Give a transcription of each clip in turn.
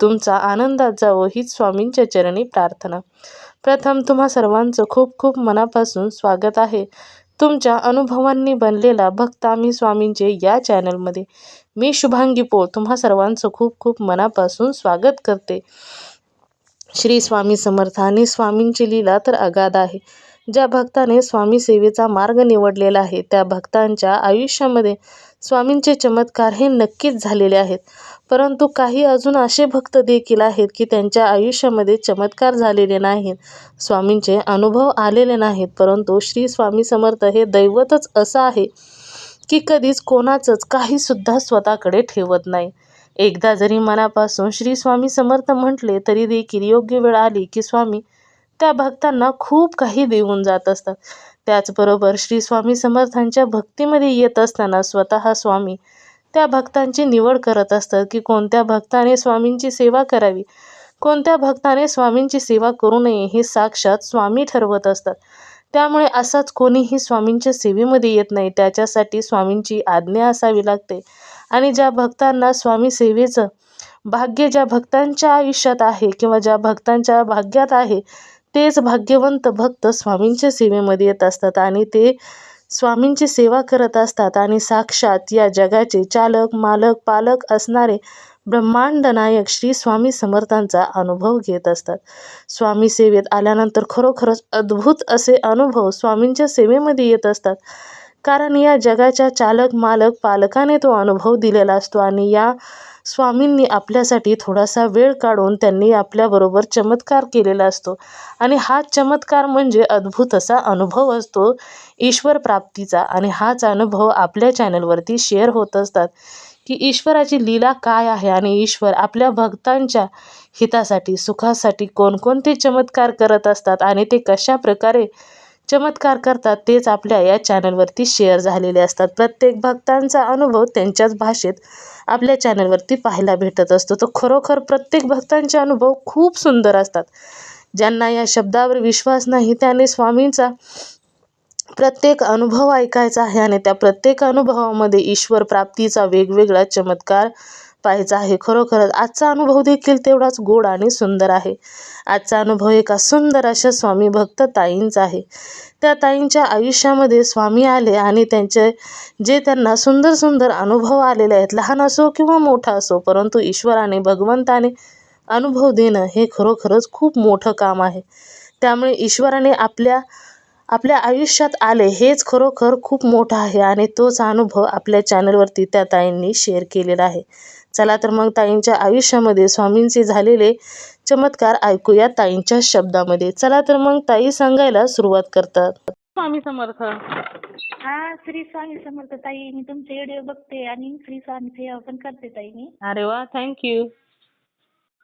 तुमचा आनंदात जावो हीच स्वामींच्या चरणी प्रार्थना. प्रथम तुम्हा सर्वांचं खूप खूप मनापासून स्वागत आहे. तुमच्या अनुभवांनी बनलेला भक्त आम्ही स्वामींचे या चॅनलमध्ये. मी शुभांगी पोळ तुम्हा सर्वांचं खूप खूप मनापासून स्वागत करते. श्री स्वामी समर्थ आणि स्वामींची लीला तर अगाध आहे. ज्या भक्ताने स्वामी सेवेचा मार्ग निवडलेला आहे त्या भक्तांच्या आयुष्यामध्ये स्वामींचे चमत्कार हे नक्कीच झालेले आहेत. परंतु काही अजून असे भक्त देखील आहेत की त्यांच्या आयुष्यामध्ये चमत्कार झालेले नाहीत स्वामींचे अनुभव आलेले नाहीत. परंतु श्री स्वामी समर्थ हे दैवतच असं आहे की कधीच कोणाचंच काहीसुद्धा स्वतःकडे ठेवत नाही. एकदा जरी मनापासून श्री स्वामी समर्थ म्हटले तरी देखील योग्य वेळ आली की स्वामी त्या भक्तांना खूप काही देऊन जात असतात. त्याचबरोबर श्री स्वामी समर्थांच्या भक्तीमध्ये येत असताना स्वतः स्वामी त्या भक्तांची निवड करत असतात की कोणत्या भक्ताने स्वामींची सेवा करावी कोणत्या भक्ताने स्वामींची सेवा करू नये हे साक्षात स्वामी ठरवत असतात. त्यामुळे असाच कोणीही स्वामींच्या सेवेमध्ये येत नाही त्याच्यासाठी स्वामींची आज्ञा असावी लागते. आणि ज्या भक्तांना स्वामी सेवेचं भाग्य ज्या भक्तांच्या आयुष्यात आहे किंवा ज्या भक्तांच्या भाग्यात आहे तेच भाग्यवंत भक्त स्वामींच्या सेवेमध्ये येत असतात आणि ते स्वामींची सेवा करत असतात आणि साक्षात या जगाचे चालक मालक पालक असणारे ब्रह्मांड नायक श्री स्वामी समर्थांचा अनुभव घेत असतात. स्वामी सेवेत आल्यानंतर खरोखरच अद्भुत असे अनुभव स्वामींच्या सेवेमध्ये येत असतात. कारण या जगाच्या चालक मालक पालकाने तो अनुभव दिलेला असतो आणि या स्वामींनी आपल्यासाठी थोडासा वेळ काढून त्यांनी आपल्याबरोबर चमत्कार केलेला असतो. आणि हा चमत्कार म्हणजे अद्भुत असा अनुभव असतो ईश्वर प्राप्तीचा. आणि हाच अनुभव आपल्या चॅनलवरती शेअर होत असतात की ईश्वराची लीला काय आहे आणि ईश्वर आपल्या भक्तांच्या हितासाठी सुखासाठी कोणकोणते चमत्कार करत असतात आणि ते कशा प्रकारे चमत्कार करतात तेच आपल्या या चॅनलवरती शेअर झालेले असतात. प्रत्येक भक्तांचा अनुभव त्यांच्याच भाषेत आपल्या चॅनलवरती पाहायला भेटत असतो. तर खरोखर प्रत्येक भक्तांचे अनुभव खूप सुंदर असतात. ज्यांना या शब्दावर विश्वास नाही त्याने स्वामींचा प्रत्येक अनुभव ऐकायचा आहे आणि त्या प्रत्येक अनुभवामध्ये ईश्वर प्राप्तीचा वेगवेगळा चमत्कार पाहायचा आहे. खरोखरच आजचा अनुभव देखील तेवढाच गोड आणि सुंदर आहे. आजचा अनुभव एका सुंदर अशा स्वामी भक्त ताईंचा आहे. त्या ताईंच्या आयुष्यामध्ये स्वामी आले आणि त्यांचे जे त्यांना सुंदर सुंदर अनुभव आलेले आहेत लहान असो किंवा मोठा असो परंतु ईश्वराने भगवंताने अनुभव देणं हे खरोखरच खूप मोठं काम आहे. त्यामुळे ईश्वराने आपल्या आपल्या आयुष्यात आले हेच खरोखर खूप मोठं आहे आणि तोच अनुभव आपल्या चॅनलवरती त्या ताईंनी शेअर केलेला आहे. चला तर मग ताईंच्या आयुष्यामध्ये स्वामींचे झालेले चमत्कार ऐकूया ताईंच्या शब्दामध्ये. चला तर मग ताई सांगायला सुरुवात करतात. स्वामी समर्थ. हा श्री स्वामी समर्थ ताई मी तुमचे व्हिडिओ बघते आणि श्री स्वामी सेवा पण करते ताई मी. अरे वा थँक्यू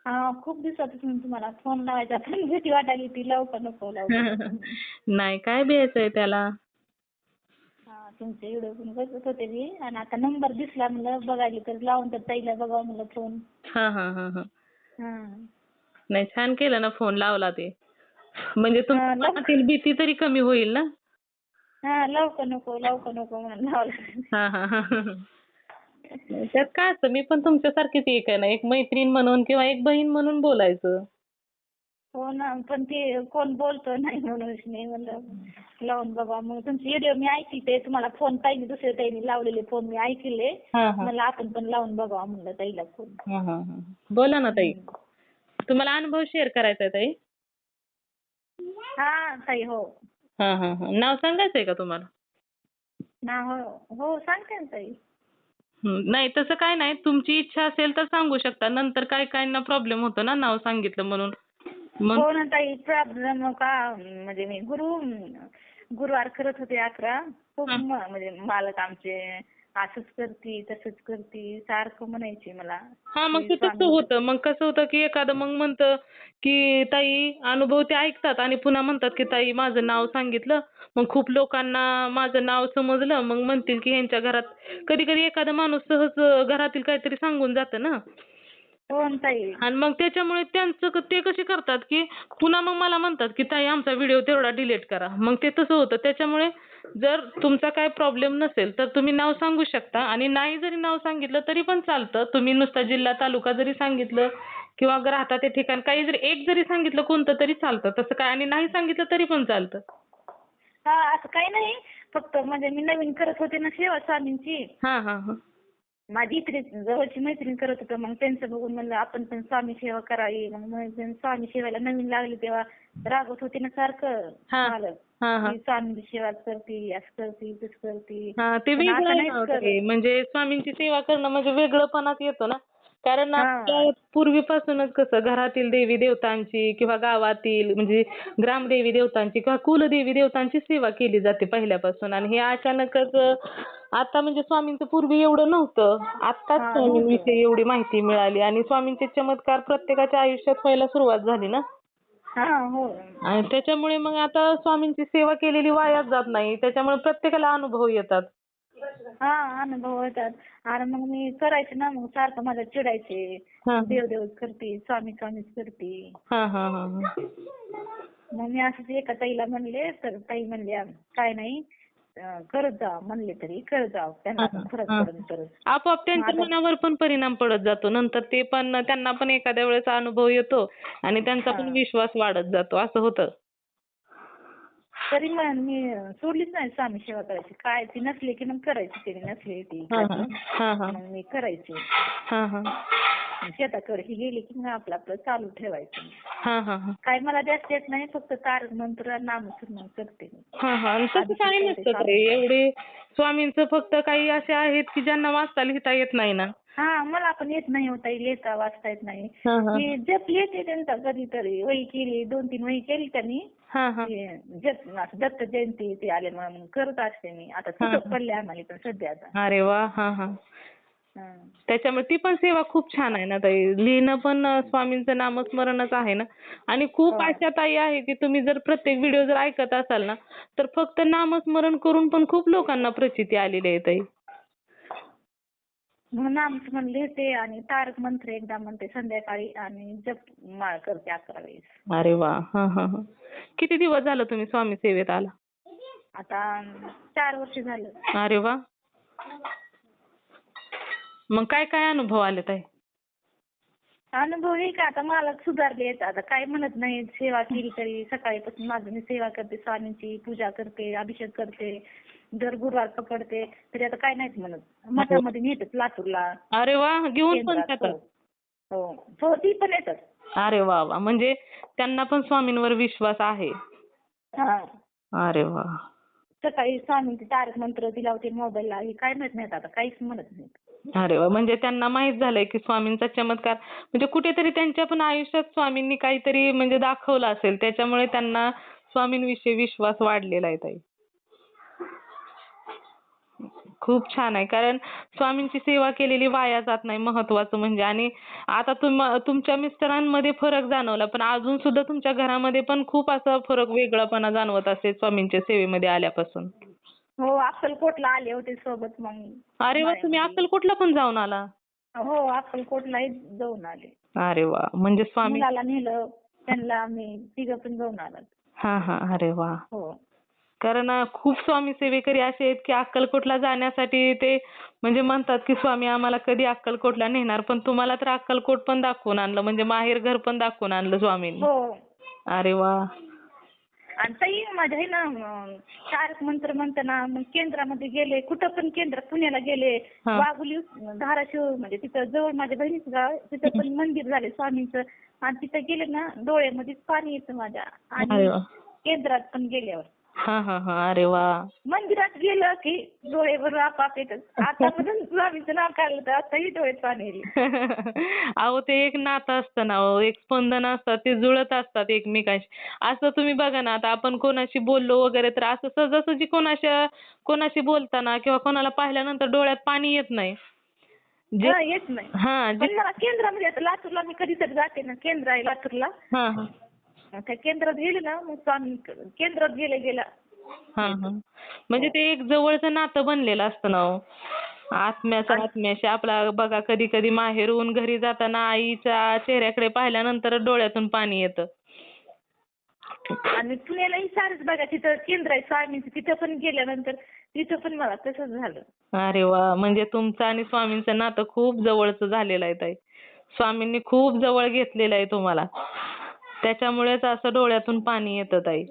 हा खूप दिवसापासून तुम्हाला फोन लावायचा. पण भीती वाटायली ती लवकर नको लवकर. नाही काय बियायचंय त्याला? तुमचे व्हिडिओ पण बघत होते मी. आणि आता नंबर दिसला म्हणलं बघायला तर लावून तर ताईला बघावं म्हणलं फोन हा हा हा हा. हा. नाही छान केलं ना फोन लावला ते. म्हणजे हा, तुमच्या लाव- मनातील भीती तरी कमी होईल ना? हा लवकर नको लवकर नको म्हणून लावलं. हा हा हा हा. त्यात काय असतं मी पण तुमच्यासारखीच एक आहे ना एक मैत्रीण म्हणून किंवा एक बहीण म्हणून बोलायचं. हो ना पण ते कोण बोलतो नाही म्हणून मी म्हणलं लावून बघा मग तुमचे व्हिडिओ मी ऐकते तुम्हाला फोन पाहिजे दुसऱ्या ताईने लावलेले फोन मी ऐकले. हा हा. मला आपण पण लावून बघावं म्हणलं ताईला फोन हा हा हा. बोला ना ताई. तुम्हाला अनुभव शेअर करायचा आहे ताई? हा ताई हो. हा हा हा. नाव सांगायचंय का तुम्हाला? ना हो हो सांगते ना ताई. हं, नाही तसं काय नाही. तुमची इच्छा असेल तर सांगू शकता. नंतर काय काहींना प्रॉब्लेम होतो ना नाव सांगितलं म्हणून. हो ना ताई प्रॉब्लेम का म्हणजे मी गुरु गुरुवार करत होते अकरा खूप म्हणजे मालक आमचे असंच करती तसंच करती सारखं म्हणायची मला. हा मग ते तसं होतं. मग कसं होतं की एखादं मग म्हणतं की ताई अनुभव ते ऐकतात आणि पुन्हा म्हणतात की ताई माझं नाव सांगितलं. मग खूप लोकांना माझं नाव समजलं. मग म्हणतील की ह्यांच्या घरात कधी कधी एखादा माणूस सहज घरातील काहीतरी सांगून जातं ना. हो ना ताई आणि मग त्याच्यामुळे त्यांचं क- ते कसे करतात की पुन्हा मग मला म्हणतात की ताई आमचा व्हिडिओ तेवढा डिलीट करा. मग ते तसं होतं. त्याच्यामुळे जर तुमचा काय प्रॉब्लेम नसेल तर तुम्ही नाव सांगू शकता. आणि नाही जरी नाव सांगितलं तरी पण चालतं. तुम्ही नुसता जिल्हा तालुका जरी सांगितलं किंवा राहता ते ठिकाण काही जरी एक जरी सांगितलं कोणतं तरी चालतं. तसं काय आणि नाही सांगितलं तरी पण चालतं. हा असं काही नाही. फक्त म्हणजे मी नवीन करत होते ना सेवा स्वामींची. हा हा हा. माझी इकडे जवळची मैत्रीण करत होतं मग त्यांचं बघून म्हणलं आपण पण स्वामी सेवा करावी मग मी स्वामी सेवेला नवीन लागली तेव्हा रागवत होते ना सारखं हा. हा हा की स्वामी सेवा करती असं करती तसं करती हा ते पण वेगळं आता आहे नाहीच ना हो करत. ते. म्हणजे स्वामींची सेवा करणं म्हणजे वेगळंपणात येतो ना कारण. आपल्या पूर्वीपासूनच कसं घरातील देवी देवतांची किंवा गावातील म्हणजे ग्रामदेवी देवतांची किंवा कुलदेवी देवतांची सेवा केली जाते पहिल्यापासून. आणि हे अचानकच आता म्हणजे स्वामींचं पूर्वी एवढं नव्हतं. आत्ताच हा, स्वामींविषयी एवढी माहिती मिळाली आणि स्वामींचे चमत्कार प्रत्येकाच्या आयुष्यात व्हायला सुरुवात झाली ना. हो आणि त्याच्यामुळे मग आता स्वामींची सेवा केलेली वायाच जात नाही. त्याच्यामुळे प्रत्येकाला अनुभव येतात. हा अनुभव येतात आणि मग मी करायचे ना मग सारखं मला चिडायचे. देव देवच करते स्वामी स्वामीच करते. मग मी असंच एका ताईला म्हणले तर ताई म्हणल्या काय नाही करत जा म्हणले तरी करत जा त्यांना फरक आपोआप त्यांच्या मनावर पण परिणाम पडत जातो. नंतर ते पण त्यांना पण एखाद्या वेळेस अनुभव येतो आणि त्यांचा पण. विश्वास वाढत जातो. असं होतं. तरी मग मी सोडलीच नाही स्वामी सेवा करायची. काय ती नसली की मग करायची त्याने नसली ती. मग मी करायची. हा हा. शेताकडे गेली की मग आपलं आपलं चालू ठेवायचं. हा हा हा. काय मला जास्त येत नाही फक्त तारक मंत्र नामस्मरण करते हा हा. तसं काही नसतं ताई एवढे स्वामींचं फक्त काही असे आहेत की ज्यांना वाचता लिहिता येत नाही ना. हा मला पण येत नाही होता लिहिता वाचता येत नाही. जप लिहिते त्यांचा कधीतरी. वही केली दोन तीन वही केली त्यांनी. ते दत्त जयंती ते आले म्हणून करत असते मी. आता हा. सुतक पडले आम्हाला पण सध्या आता. अरे वा हा हा. हा. त्याच्यामुळे ती पण सेवा खूप छान आहे ना ताई. लिहिणं पण स्वामींचं नामस्मरणच आहे ना. आणि खूप हो. अशा ताई आहे की तुम्ही जर प्रत्येक व्हिडिओ जर ऐकत असाल ना तर फक्त नामस्मरण करून पण खूप लोकांना प्रचिती आलेली आहे ताई. म्हणून नामस्मरण लिहिते आणि तारक मंत्र एकदा म्हणते संध्याकाळी आणि जप माळ करते अकरा वेळेस. अरे वा. हा हा हा. किती दिवस झालं तुम्ही स्वामी सेवेत आला? आता चार वर्ष झालं. अरे वा. मग काय काय अनुभव आले ताई? अनुभव हे का आता मला सुधारले आहेत. आता काय म्हणत नाही सेवा केली तरी सकाळीपासून माझं मी सेवा करते स्वामींची पूजा करते अभिषेक करते. दर गुरुवार पकडते तरी आता काय नाहीत म्हणत. मठामध्ये नेतात लातूरला. अरे वा घेऊन पण केंद्रात. जातात. हो. हो ती पण येतात. अरे वा वा. म्हणजे त्यांना पण स्वामींवर विश्वास आहे. हा. अरे वा. सकाळी स्वामींचे तारक मंत्र ती लावते मोबाईलला हे काय म्हणत नाहीत आता काहीच म्हणत नाहीत. अरे वा. म्हणजे त्यांना माहीत झालंय की स्वामींचा चमत्कार म्हणजे कुठेतरी त्यांच्या पण आयुष्यात स्वामींनी काहीतरी म्हणजे दाखवलं असेल त्याच्यामुळे त्यांना स्वामींविषयी विश्वास वाढलेला आहे ताई. खूप छान आहे. कारण स्वामींची सेवा केलेली वाया जात नाही महत्वाचं म्हणजे. आणि आता तुम तुमच्या मिस्टरांमध्ये फरक जाणवला. पण अजून सुद्धा तुमच्या घरामध्ये पण खूप असा फरक वेगळापणा जाणवत असेल स्वामींच्या सेवेमध्ये आल्यापासून. हो अक्कलकोटला आले होते सोबत मग अरे वा तुम्ही अक्कलकोटला पण जाऊन आला? हो अक्कलकोटलाही जाऊन आले. अरे वा म्हणजे स्वामी नेलं त्यांना आम्ही तिघं पण जाऊन आलात हा हा अरे वा. हो. कारण खूप स्वामी सेवेकरी असे आहेत की अक्कलकोटला जाण्यासाठी ते म्हणजे म्हणतात की स्वामी आम्हाला कधी अक्कलकोटला नेणार? पण तुम्हाला तर अक्कलकोट पण दाखवून आणलं म्हणजे माहेर घर पण दाखवून आणलं स्वामींनी. हो. अरे वा. आणि ताई माझ्या आहे ना तारक मंत्र म्हणताना मग केंद्रामध्ये गेले कुठं पण केंद्र पुण्याला गेले हा. वाघुली धाराशिव म्हणजे तिथं जवळ माझ्या बहिणीचं गाव तिथं पण मंदिर झाले स्वामींचं. आणि तिथं गेले ना डोळ्यामध्ये पाणी येतं माझ्या. अरे आणि वा. केंद्रात पण गेल्यावर. हा हा हा. अरे वा. मंदिरात गेलं की डोळे भरून आपाप येतात. आता पण स्वामीचं नाव काढलं तर आताही डोळ्यात पाणी येईल. अहो ते एक नातं असतं ना एक स्पंदन असतात ते जुळत असतात एकमेकांशी. असं तुम्ही बघा ना आता आपण कोणाशी बोललो वगैरे तर असं सहजासहजी कोणाच्या कोणाशी बोलताना किंवा कोणाला पाहिल्यानंतर डोळ्यात पाणी येत नाही. जे हा, येत नाही. हा जे पण मला केंद्रामध्ये आता लातूरला मी कधीतरी जाते ना केंद्र आहे लातूरला. हा हा. त्या केंद्रात गेले ना मग स्वामी केंद्रात गेले गेला हा हा. म्हणजे ते एक जवळचं नातं बनलेलं असतं ना हो. आत्म्याचं आत्म्याशी आपला बघा कधी कधी माहेरून घरी जाताना आईच्या चेहऱ्याकडे पाहिल्यानंतर डोळ्यातून पाणी येतं. आणि पुण्यालाही सारच बघा तिथं केंद्र आहे स्वामींचं तिथं पण गेल्यानंतर तिथं पण मला तसंच झालं. अरे वा म्हणजे तुमचं आणि स्वामींचं नातं खूप जवळचं झालेलं आहे ताई. स्वामींनी खूप जवळ घेतलेलं आहे तुम्हाला. त्याच्यामुळेच असं डोळ्यातून पाणी येतं ताई.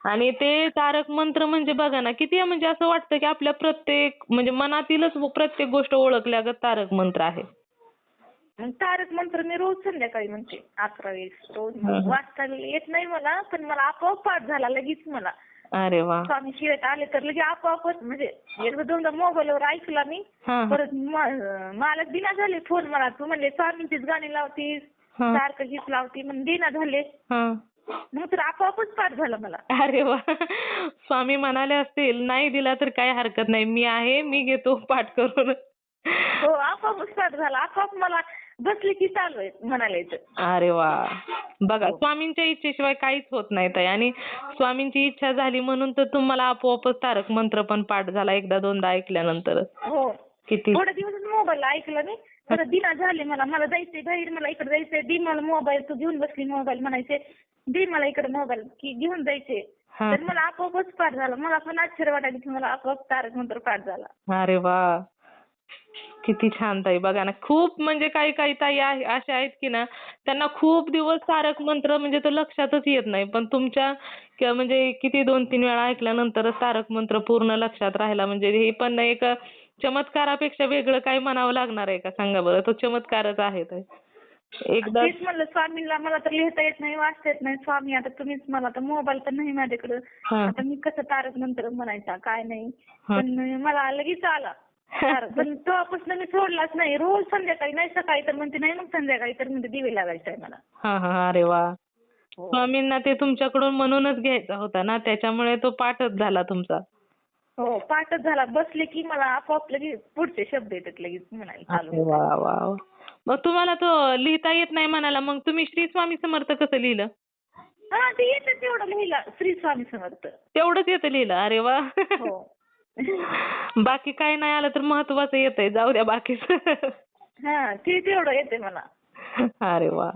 आणि ते तारक मंत्र म्हणजे बघा ना किती म्हणजे असं वाटतं की आपल्या प्रत्येक म्हणजे मनातीलच प्रत्येक गोष्ट ओळखल्यागत तारक मंत्र आहे. तारक मंत्र मी रोज संध्याकाळी म्हणते अकरा वेळेस रोज. वाचता येत नाही मला पण मला आपोआप पाठ झाला लगेच मला. अरे वा. स्वामी शिवेत आले तर लगे आपोआपच म्हणजे एकदा दोनदा मोबाईलवर ऐकला मी परत मला दिना झाले फोन मला तू म्हणले स्वामींचीच गाणी लावतीस. सारखं गीत लावती म्हणून दिना झाले. हा. मग तर आपोआपच पाठ झाला मला. अरे वा. स्वामी म्हणाले असतील नाही दिला तर काही हरकत नाही. मी आहे मी घेतो पाठ करून. हो आपोआपच पाठ झाला. आपोआप मला बसले की चालू आहे म्हणाले अरे वा. बघा हो. स्वामींच्या इच्छेशिवाय काहीच होत नाही ताई. आणि स्वामींची इच्छा झाली म्हणून तर तुम्हाला आपोआपच तारक मंत्र पण पाठ झाला एकदा दोनदा ऐकल्यानंतर हो. किती थोड्या दिवस मोबाईल ऐकलं मी. परत दिना झाले मला मला जायचंय बाहेर मला इकडे जायचंय. दे मला मोबाईल तू घेऊन बसली मोबाईल म्हणायचे दे मला इकडे मोबाईल की घेऊन जायचे तर मला आपोआपच पाठ झाला. मला पण आश्चर्य वाटायचं की मला आपोआप तारक मंत्र पाठ झाला. अरे वा. किती छान ताई. बघा ना खूप म्हणजे काही काही ताई आहे अशा आहेत की ना त्यांना खूप दिवस तारक मंत्र म्हणजे तो लक्षातच येत नाही. पण तुमच्या म्हणजे किती दोन तीन वेळा ऐकल्यानंतरच तारक मंत्र पूर्ण लक्षात राहिला म्हणजे हे पण एक चमत्कारापेक्षा वेगळं काही म्हणावं लागणार आहे का? सांगा बरं. तो चमत्कारच आहे ताई एकदा तेच म्हणलं स्वामींना मला तर लिहिता येत नाही वाचता येत नाही. स्वामी आता तुम्हीच मला तर मोबाईल तर नाही माझ्याकडे. हा. आता मी कसं तारक मंत्र म्हणायचा काय नाही. हा. पण मला लगेच आला तारक. पण तेव्हापासून मी सोडलाच नाही. रोज संध्याकाळी नाही सकाळी तर म्हणते नाही मग संध्याकाळी तर म्हणते दिवे लागायचे आहे मला. हा हा. अरे वा. हो. स्वामींना ते तुमच्याकडून म्हणूनच घ्यायचा होता ना? त्याच्यामुळे तो पाठच झाला तुमचा. हो पाठच झाला. बसले की मला आपोआप लगेच पुढचे शब्द येतात लगेच म्हणायला अरे चालू वा वा वा. मग तुम्हाला तो लिहिता येत नाही म्हणाला मग तुम्ही श्री स्वामी समर्थ कसं लिहिलं? हा ते येतं तेवढं लिहिला श्री स्वामी समर्थ. तेवढंच येतं लिहिलं अरे वा. हो. बाकी काय नाही आलं तर महत्वाचं येतंय जाऊ द्या बाकीचं. हा ते तेवढं येते मला. अरे वा.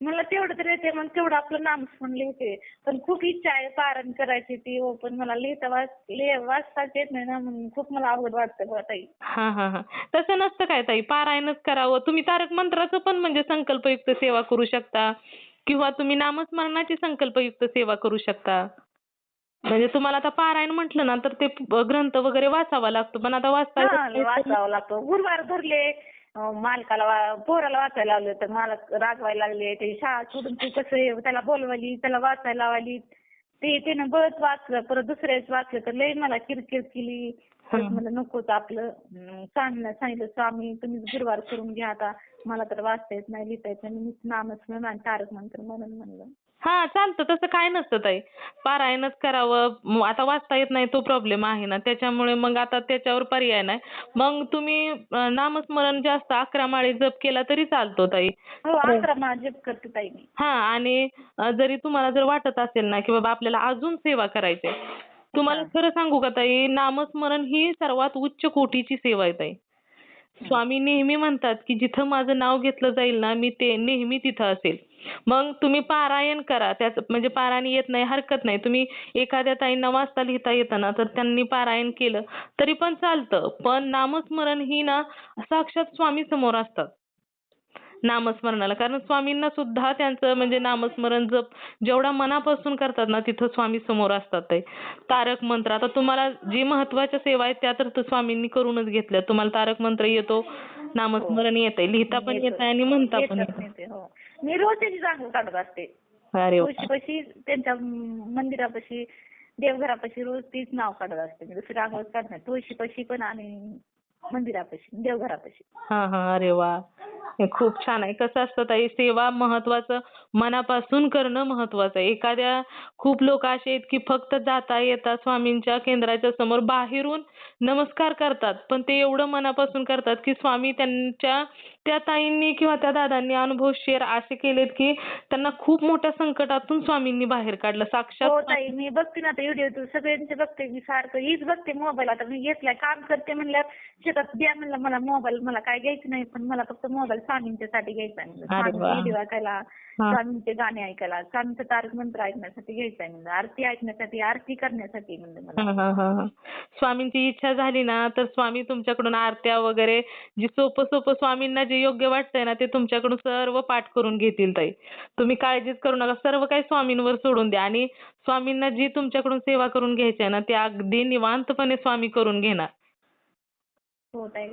मला तेवढं तर येते मग तेवढं आपलं नामस्मरण लिहिते. पण खूप इच्छा आहे पारण करायची ती हो पण मला लिहिता वाच लिह वाचताच येत नाही ना म्हणून खूप मला अवघड वाटतं बा ताई. हा हा हा. तसं नसतं काय ताई? पारायणच करावं. तुम्ही तारक मंत्राचं पण म्हणजे संकल्पयुक्त सेवा करू शकता. किंवा तुम्ही नामस्मरणाची संकल्पयुक्त सेवा करू शकता. म्हणजे तुम्हाला आता पारायण म्हटलं ना तर ते ग्रंथ वगैरे वाचावा लागतो. पण आता वाचता येत हा नाही. वाचावं लागतं. गुरुवार धरले अं, मालकाला वा- पोराला वाचायला लावले तर मालक रागवायला लागले. ते शाळा सोडून तू कसं हे- त्याला बोलवली त्याला वाचायला लावली. ते त्यानं बळच वाचलं. परत दुसऱ्याच वाचलं तर लई मला किरकिर केली. परत. म्हणलं नकोच आपलं अं, सांगितलं सांगितलं स्वामी तुम्ही गुरुवार करून घ्या आता. मला तर वाचता येत नाही लिहिता येत नाही. मीच नामस्मरण आणि तारक मंत्र म्हणून म्हणलं. हा चालतं. तसं काय नसतं ताई. पारायणच करावं. आता वाचता येत नाही तो प्रॉब्लेम आहे ना. त्याच्यामुळे मग आता त्याच्यावर पर्याय नाही. मग तुम्ही नामस्मरण जास्त अकरा माळी जप केला तरी चालतो ताई. हो अकरा माळ जप करते ताई मी. हा आणि जरी तुम्हाला जर वाटत असेल ना की बाबा आपल्याला अजून सेवा करायची आहे, तुम्हाला. खरं सांगू का ताई नामस्मरण ही सर्वात उच्च कोटीची सेवा आहे ताई. स्वामी नेहमी म्हणतात की जिथं माझं नाव घेतलं जाईल ना मी ते नेहमी तिथं असेल. मग तुम्ही पारायण करा. त्याच म्हणजे पारायण येत नाही हरकत नाही. तुम्ही एखाद्या ताईंना वाचता लिहिता येतं ना तर त्यांनी पारायण केलं तरी पण चालतं. पण नामस्मरण ही ना साक्षात स्वामी समोर असतात नामस्मरणाला. कारण स्वामींना सुद्धा त्यांचं म्हणजे नामस्मरण जप जेवढा मनापासून करतात ना तिथं स्वामी समोर असतात ते. तारक मंत्र. आता तुम्हाला जी महत्त्वाच्या सेवा आहेत त्या तर तो स्वामींनी करूनच घेतल्या. तुम्हाला तारक मंत्र येतो नामस्मरण येतंय. लिहिता पण येतं. येत आणि म्हणता पण येतं हो. मी रोज त्याची काढत असते. अरे. तुळशीपाशी त्यांच्या मंदिरापाशी देवघरापाशी रोज तीच नाव काढत असते. मी दुसरी आंघोळ काढत नाही. तुळशीपाशी पण आणि मंदिरापाशी देवघरापाशी. हा हा अरे वा. खूप छान आहे. कसं असतं ताई सेवा महत्वाचं मनापासून करणं महत्वाचं आहे. एखाद्या खूप लोक असे आहेत की फक्त जाता येता स्वामींच्या केंद्राच्या समोर बाहेरून नमस्कार करतात. पण ते एवढं मनापासून करतात की स्वामी त्यांच्या त्या ताईंनी किंवा त्या दादांनी अनुभव शेअर असे केलेत की त्यांना खूप मोठ्या संकटातून स्वामींनी बाहेर काढलं. हो साक्षात ताई मी बघते ना आता व्हिडिओ सगळ्यांचे बघते मी सारखं. हीच बघते मोबाईल आता मी घेतलाय काम करते म्हणल्यावर शेतात द्या म्हणलं मला मोबाईल मला काय घ्यायचं नाही पण मला फक्त मोबाईल स्वामींच्यासाठी घ्यायचा आहे म्हणलं अरे स्वामी वा. व्हिडिओ ऐकायला हा. स्वामींचे गाणे ऐकायला स्वामींचं तारक मंत्र ऐकण्यासाठी घ्यायचं आहे म्हणलं आरती ऐकण्यासाठी आरती करण्यासाठी म्हणलं मला हा, हा, हा, हा. स्वामींची इच्छा झाली ना तर स्वामी तुमच्याकडून आरत्या वगैरे जी सोपं सोपं स्वामींना जे योग्य वाटतंय ना ते तुमच्याकडून सर्व पाठ करून घेतील ताई तुम्ही काळजीच करू नका सर्व काही स्वामींवर सोडून द्या आणि स्वामींना जी तुमच्याकडून सेवा करून घ्यायची आहे ना ते अगदी निवांतपणे स्वामी करून घेणार हो ताई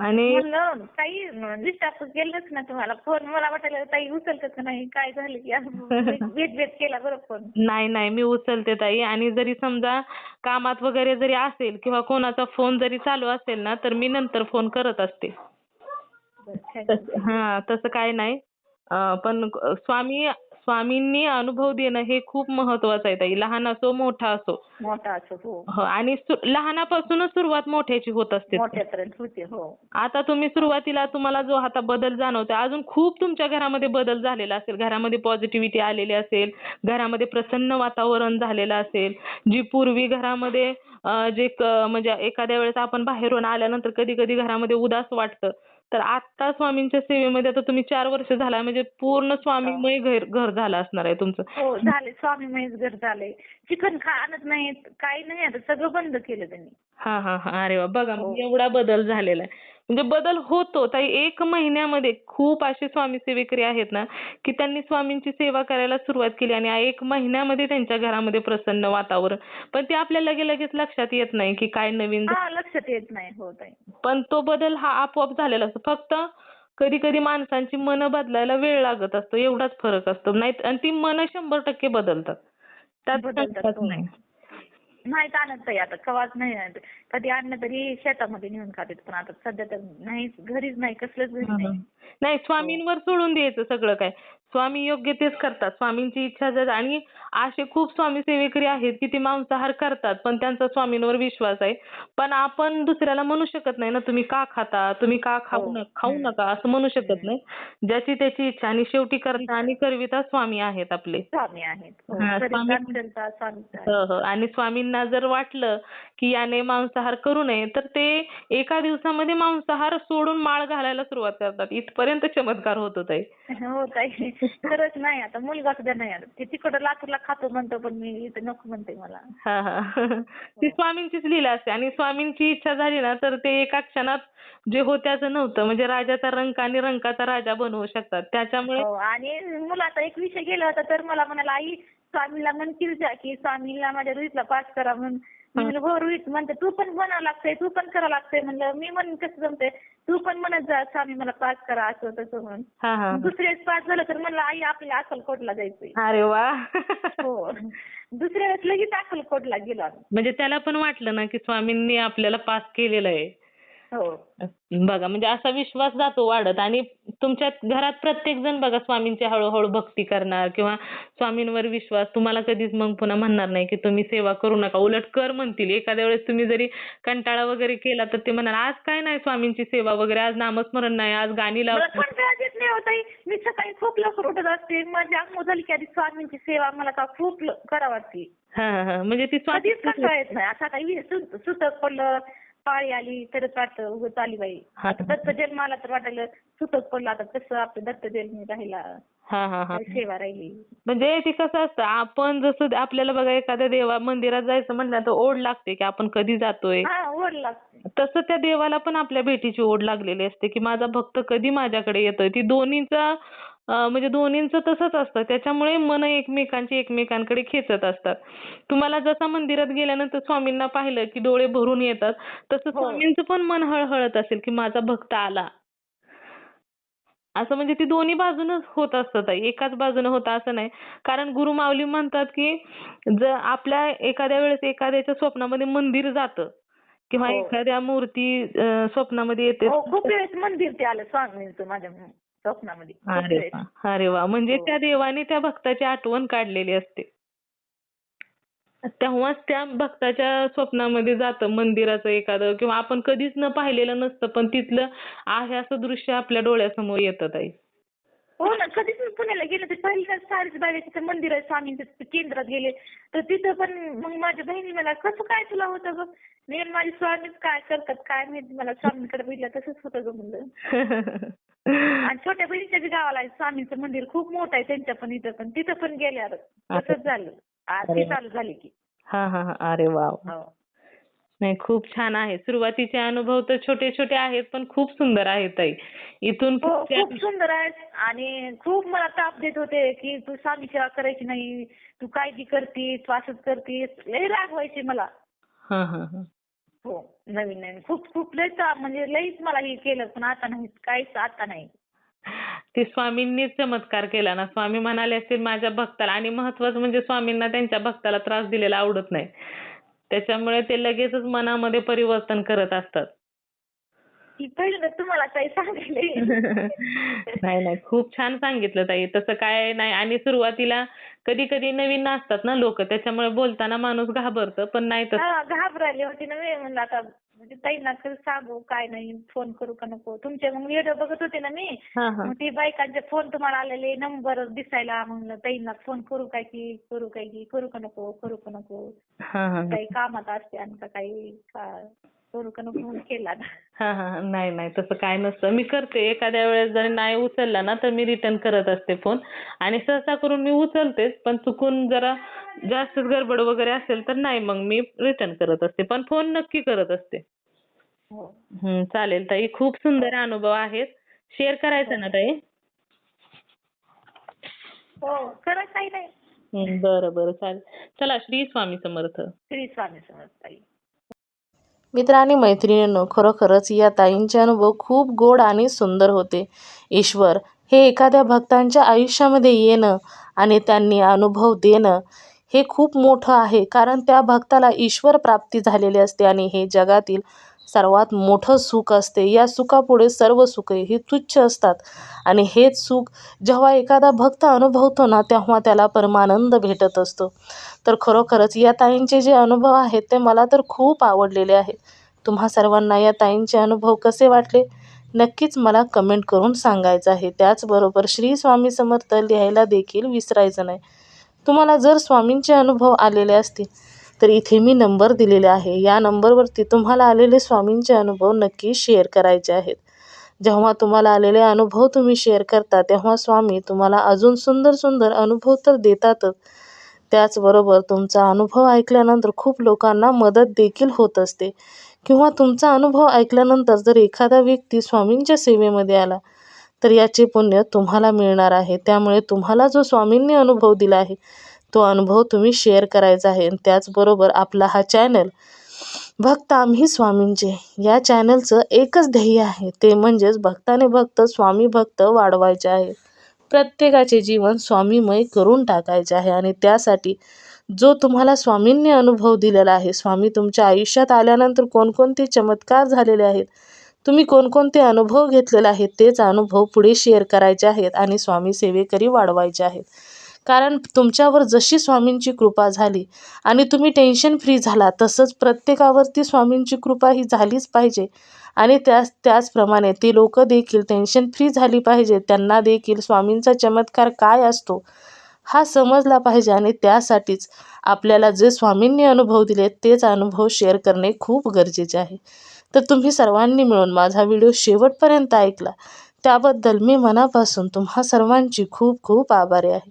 आणि म्हणलं काही डिस्टर्ब केलंच ना तुम्हाला. फोन मला वाटायला ताई उचलतच नाही. काय झालं की? असं भेट भेट केला बरं फोन. नाही नाही मी उचलते ताई. आणि जरी समजा कामात वगैरे जरी असेल किंवा कोणाचा फोन जरी चालू असेल ना तर मी नंतर फोन करत असते. हा तसं काय नाही. पण स्वामी स्वामींनी अनुभव देणं हे खूप महत्वाचं आहे ताई. लहान असो मोठा असो. मोठा असो हो. हो आणि सु- लहानापासूनच सुरुवात मोठ्याची होत असते. मोठ्यापर्यंत होते हो. आता तुम्ही सुरुवातीला तुम्हाला जो आता बदल जाणवतो अजून खूप तुमच्या घरामध्ये बदल झालेला असेल. घरामध्ये पॉझिटिव्हिटी आलेली असेल घरामध्ये प्रसन्न वातावरण झालेलं असेल जी पूर्वी घरामध्ये अं, जे क- म्हणजे एखाद्या वेळेस आपण बाहेरून आल्यानंतर कधी कधी घरामध्ये उदास वाटतं. तर आता स्वामींच्या सेवेमध्ये आता तुम्ही चार वर्ष झाला म्हणजे पूर्ण स्वामीमय घर घर झालं असणार आहे तुमचं. हो झाले. स्वामी महेश घर झाले चिकन खा आणत नाहीत काही नाही. आता सगळं बंद केलं त्यांनी. हा हा हा. अरे वा. बघा हो. मग एवढा बदल झालेला आहे. म्हणजे बदल होतो. ताई एक महिन्यामध्ये खूप असे स्वामी सेवेकरी आहेत ना की त्यांनी स्वामींची सेवा करायला सुरुवात केली आणि एक महिन्यामध्ये त्यांच्या घरामध्ये प्रसन्न वातावरण. पण ते आपल्या लगे लगेच लक्षात येत नाही की काय नवीन लक्षात येत नाही. हो ताई. पण तो बदल हा आपोआप झालेला असतो. फक्त कधी कधी माणसांची मनं बदलायला वेळ लागत असतो. एवढाच फरक असतो. नाही आणि ती मनं शंभर टक्के बदलतात. त्यात बदलतात, हो. नाही. नाहीत आणत ताई आता कवाच नाही आणत. कधी आणलं तरी शेतामध्ये नेऊन खातात पण आता सध्या तर नाहीच घरीच नाही कसलंच घरी नाही. नाही स्वामींवर सोडून द्यायचं सगळं काय. स्वामी योग्य तेच करतात. स्वामींची इच्छा जर आणि असे खूप स्वामी सेवेकरी आहेत की ते मांसाहार करतात पण त्यांचा स्वामींवर विश्वास आहे. पण आपण दुसऱ्याला म्हणू शकत नाही ना तुम्ही का खाता? तुम्ही का खाऊ हो. न खाऊ नका असं म्हणू शकत नाही. ज्याची त्याची इच्छा आणि शेवटी करता आणि करविता स्वामी आहेत आपले. स्वामी आहेत. हो. हा. आणि स्वामींना जर वाटलं की याने मांसाहार करू नये तर ते एका दिवसामध्ये मांसाहार सोडून माळ घालायला सुरुवात करतात. इथपर्यंत चमत्कार होत हो ताई. खरंच नाही आता मुलगा सुद्धा नाही आता ते तिकडं लातूरला खातो म्हणतो पण मी इथं नको म्हणते मला. हा हा. ती स्वामींचीच लीला असते आणि स्वामींची इच्छा झाली ना तर ते एका क्षणात जे होत्याचं नव्हतं. म्हणजे राजाचा रंक आणि रंकाचा राजा बनवू शकतात. त्याच्यामुळे हो आणि मुलाचा एक विषय गेला होता तर मला म्हणाला आई स्वामीला म्हणतील जा की स्वामीला माझ्या रुईतला पास करा म्हणून. मी म्हणलं हो रुईत म्हणते तू पण म्हणावं लागतंय तू पण करावं लागतंय. म्हणलं मी म्हणून कसं जमतंय? तू पण म्हणत जा स्वामी मला पास करा असं तसं म्हणून. हा हा. दुसऱ्या वेळेस पास झालं तर म्हणलं आई आपल्याला अक्कलकोटला जायचंय. अरे वा. हो. दुसऱ्या वेळेस लगेच अक्कलकोटला गेलो आम्ही. म्हणजे त्याला पण वाटलं ना की स्वामींनी आपल्याला पास केलेलं आहे. हो. बघा म्हणजे असा विश्वास जातो वाढत आणि तुमच्या घरात प्रत्येक जण बघा स्वामींची हळूहळू भक्ती करणार किंवा स्वामींवर विश्वास. तुम्हाला कधीच मग पुन्हा म्हणणार नाही की तुम्ही सेवा करू नका. उलट कर म्हणतील. एखाद्या वेळेस तुम्ही जरी कंटाळा वगैरे केला तर ते म्हणणार आज काय नाही स्वामींची सेवा वगैरे. आज नामस्मरण नाही. आज गाणी लाव. होता मी सकाळी खूप लवकर उठत असते. माझी अंघोळ झाली की आधी स्वामींची सेवा मला का खूप करावं वाटते. हा हा हा. म्हणजे ती स्वामी येत नाही. आता काही सुतक पडलं पाळी आली तरच वाटतं उगाच आली बाई. आता दत्त जन्म आला तर वाटायला सुतक पडलं. आता कसं आपलं दत्त जन्म राहिला? हा हा हा. सेवा राहिली? म्हणजे ते कसं असतं आपण जसं आपल्याला बघा एखाद्या देवा मंदिरात जायचं म्हटलं तर ओढ लागते की आपण कधी जातोय. हा ओढ लागते. तसं त्या देवाला पण आपल्या भेटीची ओढ लागलेली असते की माझा भक्त कधी माझ्याकडे येतोय. ती दोन्हीचा म्हणजे दोन्हींचं तसंच असतं. त्याच्यामुळे मन एकमेकांची एकमेकांकडे खेचत असतात. तुम्हाला जसं मंदिरात गेल्यानंतर स्वामींना पाहिलं की डोळे भरून येतात तसं हो. स्वामींचं पण मन हळहळत असेल की माझा भक्त आला. असं म्हणजे ती दोन्ही बाजूनच होत असतं ताई. एकाच बाजूने होतं असं नाही. कारण गुरु माऊली म्हणतात की जर आपल्या एखाद्या वेळेस एखाद्याच्या स्वप्नामध्ये मंदिर जातं किंवा हो. एखाद्या मूर्ती स्वप्नामध्ये येते. हो खूप वेळेस मंदिर ते आलं स्वामींचं माझ्या स्वप्नामध्ये. अरे. वा. म्हणजे हो. त्या देवाने त्या भक्ताची आठवण काढलेली असते. तेव्हाच त्या भक्ताच्या स्वप्नामध्ये जातं मंदिराचं एखादं किंवा आपण कधीच न पाहिलेलं नसतं पण तिथलं आहे असं दृश्य आपल्या डोळ्यासमोर येतं ताई. हो ना. कधीच मी पुण्याला गेले तर पहिल्यांदा सारसबागेचं मंदिर आहे स्वामींचं केंद्रात गेले. तर तिथं पण मग माझ्या बहिणी मला कसं काय तुला होतं ग? मी माझे स्वामीच काय करतात काय माहिती? मला स्वामींकडे बघितलं तसंच होतं ग म्हणलं. आणि छोट्या बहिणीच्या बी गावाला आहे स्वामींचं मंदिर खूप मोठं आहे त्यांच्या पण इथं पण. तिथं पण गेल्यावर तसंच झालं. आरती चालू झाली की. हा हा हा. अरे वा. वा. हो. नाही खूप छान आहे. सुरुवातीचे अनुभव तर छोटे छोटे आहेत पण खूप सुंदर आहेत ताई. इथून हो खूप सुंदर आहे आणि खूप मला ताप देत होते की तू स्वामी सेवा करायची नाही तू काळजी करतीस तू असंच करतीस. लय राग व्हायचे मला. हा हा हा. हो नवीन नवीन. खूप खूप लय म्हणजे लईच मला हे केलं पण आता नाही काहीच आता नाही. ते स्वामींनीच चमत्कार केला ना. स्वामी म्हणाले असतील माझ्या भक्ताला आणि महत्वाचं म्हणजे स्वामींना त्यांच्या भक्ताला त्रास दिलेला आवडत नाही. त्याच्यामुळे ते लगेचच मनामध्ये परिवर्तन करत असतात. की पहिल्यांदा तुम्हाला काही सांगितले नाही. नाही खूप छान सांगितलं ताई. तसं काय नाही. आणि सुरुवातीला कधी कधी नवीन असतात ना लोक. त्याच्यामुळे बोलताना माणूस घाबरतं पण नाही तसं. हा घाबरायले होते ना मी. म्हणलं आता म्हणजे ताईंना कसं सांगू काय नाही. फोन करू का नको? तुमचे मग व्हिडिओ बघत होते ना मी. मग ते बायकांचे फोन तुम्हाला आलेले. नंबर दिसायला म्हणलं ताईंना फोन करू काय की? करू काय की? करू का नको? करू का नको? काही कामात असते आणि काही केला हा हा हा. नाही नाही. तसं काय नसतं. मी करते. एखाद्या वेळेस जर नाही उचलला ना तर मी रिटर्न करत असते फोन आणि सहसा करून मी उचलतेच पण चुकून जरा जास्तच गडबड वगैरे असेल तर नाही मग मी रिटर्न करत असते. पण फोन नक्की करत असते. हो. हम्म. चालेल ताई. खूप सुंदर अनुभव आहेत. शेअर करायचं ना ताई? हो. काही नाही बरं बरं. चालेल. चला श्री स्वामी समर्थ. श्री स्वामी समर्थ ताई. मित्र आणि मैत्रिणींनो खरोखरच या ताईंचे अनुभव खूप गोड आणि सुंदर होते. ईश्वर हे एखाद्या भक्तांच्या आयुष्यामध्ये येणं आणि त्यांनी अनुभव देणं हे खूप मोठं आहे कारण त्या भक्ताला ईश्वर प्राप्ती झालेली असते आणि हे जगातील सर्वात मोठं सुख असते. या सुखापुढे सर्व सुखे ही तुच्छ असतात. आणि हेच सुख जेव्हा एखादा भक्त अनुभवतो ना तेव्हा त्याला परमानंद भेटत असतो. तर खरोखरच या ताईंचे जे अनुभव आहेत ते मला तर खूप आवडलेले आहेत. तुम्हा सर्वांना या ताईंचे अनुभव कसे वाटले? नक्कीच मला कमेंट करून सांगायचं आहे. त्याचबरोबर श्री स्वामी समर्थ लिहायला देखील विसरायचं नाही. तुम्हाला जर स्वामींचे अनुभव आलेले असतील तर इथे मी नंबर दिलेले आहे. या नंबरवरती तुम्हाला आलेले स्वामींचे अनुभव नक्की शेअर करायचे आहेत. जेव्हा तुम्हाला आलेले अनुभव तुम्ही शेअर करता तेव्हा स्वामी तुम्हाला अजून सुंदर सुंदर अनुभव तर देतातच. त्याचबरोबर तुमचा अनुभव ऐकल्यानंतर खूप लोकांना मदत देखील होत असते. किंवा तुमचा अनुभव ऐकल्यानंतर जर एखादा व्यक्ती स्वामींच्या सेवेमध्ये आला तर याचे पुण्य तुम्हाला मिळणार आहे. त्यामुळे तुम्हाला जो स्वामींनी अनुभव दिला आहे तो अनुभव तुम्ही शेअर करायचा आहे. आणि त्याचबरोबर आपला हा चॅनल भक्त आम्ही स्वामींचे. या चॅनलचं एकच ध्येय आहे. ते म्हणजेच भक्ताने भक्त स्वामी भक्त वाढवायचे आहे. प्रत्येकाचे जीवन स्वामीमय करून टाकायचे आहे. आणि त्यासाठी जो तुम्हाला स्वामींनी अनुभव दिलेला आहे स्वामी तुमच्या आयुष्यात आल्यानंतर कोणकोणते चमत्कार झालेले आहेत तुम्ही कोणकोणते अनुभव घेतलेले आहेत तेच अनुभव पुढे शेअर करायचे आहेत आणि स्वामी सेवेकरी वाढवायचे आहेत. कारण तुमच्यावर जशी स्वामींची कृपा झाली आणि तुम्ही टेन्शन फ्री झाला तसंच प्रत्येकावरती स्वामींची कृपा ही झालीच पाहिजे. आणि त्याच त्याचप्रमाणे ती लोकं देखील टेन्शन फ्री झाली पाहिजे त्यांना देखील स्वामींचा चमत्कार काय असतो हा समजला पाहिजे. आणि त्यासाठीच आपल्याला जे स्वामींनी अनुभव दिले तेच अनुभव शेअर करणे खूप गरजेचे आहे. तर तुम्ही सर्वांनी मिळून माझा व्हिडिओ शेवटपर्यंत ऐकला. त्याबद्दल मी मनापासून तुम्हा सर्वांची खूप खूप आभारी आहे.